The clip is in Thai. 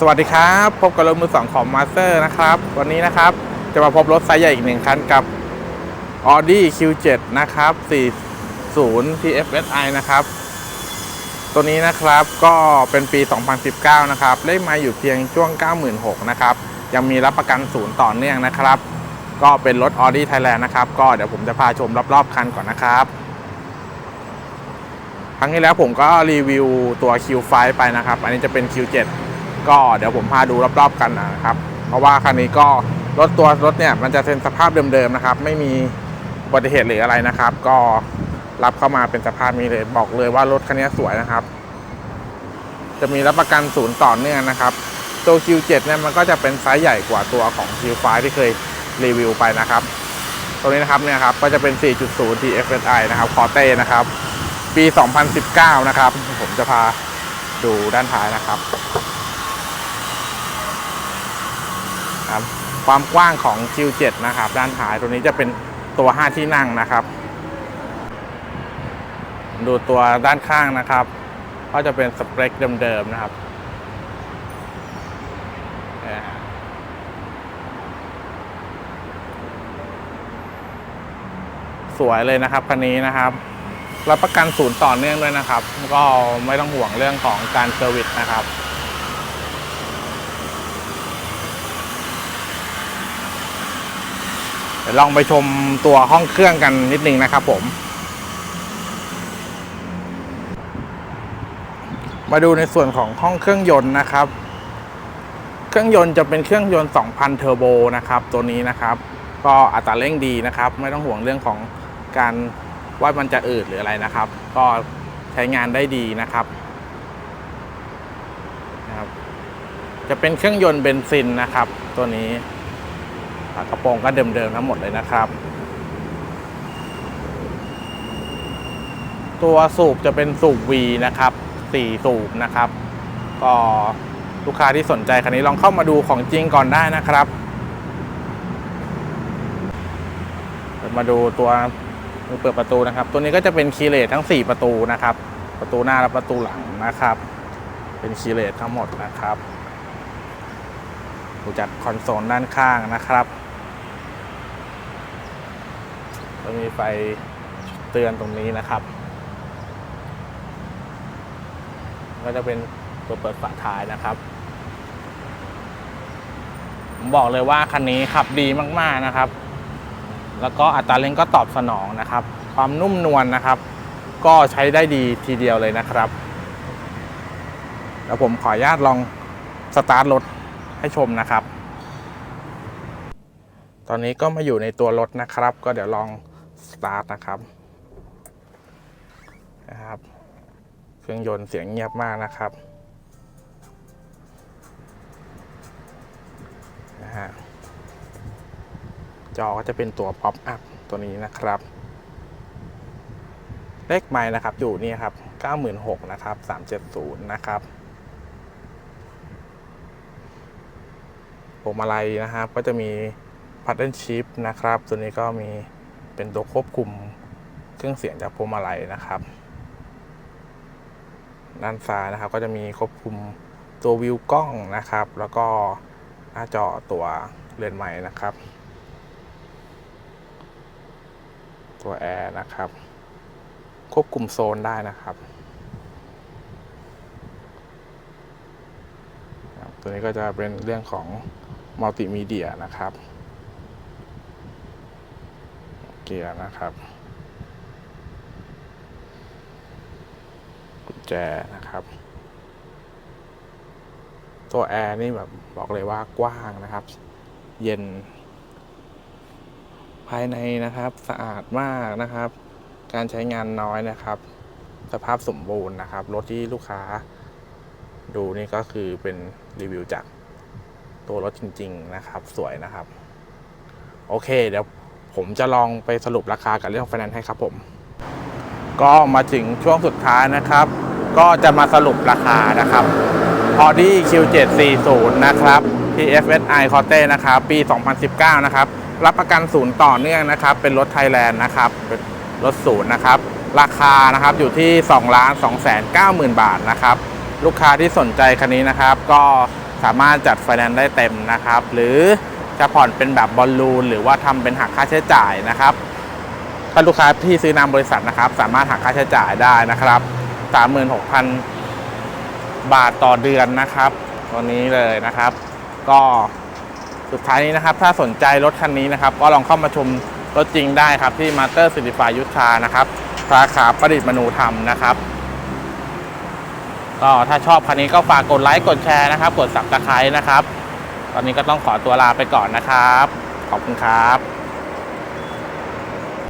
สวัสดีครับพบกับรถมือสองของมาสเตอร์นะครับ วันนี้นะครับจะมาพบรถไซส์ใหญ่อีกหนึ่งคันกับ Audi Q7 นะครับ 40 TFSI นะครับ ตัวนี้นะครับก็เป็นปี 2019 นะครับเลขมาอยู่เพียงช่วง 96,000นะครับ ยังมีรับประกันศูนย์ต่อเนื่องนะครับ ก็เป็นรถ Audi Thailand นะครับ ก็เดี๋ยวผมจะพาชมรอบๆคันก่อนนะครับครั้งที่แล้วผมก็รีวิวตัว Q5 ไปนะครับ อันนี้จะเป็น Q7 ก็เดี๋ยวผมพาดูรอบๆกันนะครับ เพราะว่าคันนี้ก็รถตัวรถเนี่ยมันจะเป็นสภาพเดิมๆนะครับ ไม่มีอุบัติเหตุหรืออะไรนะครับ ก็รับเข้ามาเป็นสภาพนี้เลยบอกเลยว่ารถคันนี้สวยนะครับ จะมีรับประกันศูนย์ต่อเนื่องนะครับ ตัว Q7 เนี่ยมันก็จะเป็นไซส์ใหญ่กว่าตัวของ Q5 ที่เคยรีวิวไปนะครับตัวนี้นะครับเนี่ยครับก็จะเป็น 4.0 TFSI นะครับคอเต้นะครับ ปี 2019 นะครับ ผมจะพาดูด้านท้ายนะครับ ครับ ความกว้างของ Q7 นะครับ ด้านท้ายตัวนี้จะเป็นตัว 5 ที่นั่งนะครับ ดูตัวด้านข้างนะครับ ก็จะเป็นสเปคเดิมๆนะครับสวยเลยนะครับคันนี้นะครับรับประกันศูนย์ต่อเนื่องด้วยนะครับ ก็ไม่ต้องห่วงเรื่องของการเซอร์วิสนะครับ ดี๋ยวลองไปชมตัวห้องเครื่องกันนิดนึงนะครับผมมาดูในส่วนของห้องเครื่องยนต์นะครับ เครื่องยนต์จะเป็นเครื่องยนต์ 2,000 เทอร์โบนะครับ ตัวนี้นะครับ ก็อัตราเร่งดีนะครับ ไม่ต้องห่วงเรื่องของการว่ามันจะอืดหรืออะไรนะครับ ก็ใช้งานได้ดีนะครับนะครับ จะเป็นเครื่องยนต์เบนซินนะครับ ตัวนี้ากระโปรงก็เดิมๆทั้งหมดเลยนะครับ ตัวสูบจะเป็นสูบ V นะครับสี่สูบนะครับ ก็ลูกค้าที่สนใจคันนี้ลองเข้ามาดูของจริงก่อนได้นะครับมาดูตัวมือเปิดประตูนะครับ ตัวนี้ก็จะเป็นคีย์เลสทั้ง 4 ประตูนะครับ ประตูหน้าและประตูหลังนะครับ เป็นคีย์เลสทั้งหมดนะครับดูจากคอนโซลด้านข้างนะครับ จะมีไฟเตือนตรงนี้นะครับ ก็จะเป็นตัวเปิดฝาท้ายนะครับ ผมบอกเลยว่าคันนี้ขับดีมากๆนะครับ แล้วก็อัตราเร่งก็ตอบสนองนะครับ ความนุ่มนวลนะครับ ก็ใช้ได้ดีทีเดียวเลยนะครับแล้วผมขออนุญาตลองสตาร์ทรถให้ชมนะครับ ตอนนี้ก็มาอยู่ในตัวรถนะครับ ก็เดี๋ยวลอง สตาร์ทนะครับนะครับเครื่องยนต์เสียงเงียบมากนะครับนะฮะจอก็จะเป็นตัวป๊อปอัพตัวนี้นะครับ เลขไม้นะครับอยู่นี่ครับ 96,000นะครับ370 นะครับพวงมาลัยนะครับก็จะมีพัดเดิลชิพนะครับ ตัวนี้ก็มี เป็นตัวควบคุมเครื่องเสียงจากพวงมาลัยนะครับ ด้านซ้ายนะครับก็จะมีควบคุมตัววิวกล้องนะครับ แล้วก็หน้าจอตัวเรือนใหม่นะครับ ตัวแอร์นะครับ ควบคุมโซนได้นะครับครับตัวนี้ก็จะเป็นเรื่องของมัลติมีเดียนะครับ เกียร์นะครับ กุญแจนะครับ ตัวแอร์นี่แบบบอกเลยว่ากว้างนะครับ เย็น ภายในนะครับสะอาดมากนะครับ การใช้งานน้อยนะครับ สภาพสมบูรณ์นะครับ รถที่ลูกค้า ดูนี่ก็คือเป็นรีวิวจากตัวรถจริง ๆ นะครับ สวยนะครับ โอเค เดี๋ยว ผมจะลองไปสรุปราคากับเรื่องไฟแนนซ์ให้ครับผม ก็มาถึงช่วงสุดท้ายนะครับ ก็จะมาสรุปราคานะครับ Audi Q740 นะครับ TFSI c o t e นะครับปี 2019 นะครับ รับประกันศูนย์ต่อเนื่องนะครับ เป็นรถไทยแลนด์นะครับเป็นรถศูนย์นะครับ ราคานะครับอยู่ที่2ล้าน2 9 0 0 0 0 บาทนะครับ ลูกค้าที่สนใจคันนี้นะครับ ก็สามารถจัดไฟแนนซ์ได้เต็มนะครับ หรือ จะผ่อนเป็นแบบบอลลูน หรือว่าทำเป็นหักค่าใช้จ่ายนะครับถ้าลูกค้าที่ซื้อนามบริษัทนะครับ สามารถหักค่าใช้จ่ายได้นะครับ36,000 บาทต่อเดือนนะครับตัวนี้เลยนะครับ ก็สุดท้ายนี้นะครับ ถ้าสนใจรถคันนี้นะครับ ก็ลองเข้ามาชมรถจริงได้ครับ ที่มาสเตอร์สิริฟายุทธานะครับสาขาประดิษฐ์มนูธรรมนะครับก็ถ้าชอบคันนี้ก็ฝากกดไลค์กดแชร์นะครับ กดสับตะไคร้นะครับ ตอนนี้ก็ต้องขอตัวลาไปก่อนนะครับ ขอบคุณครับ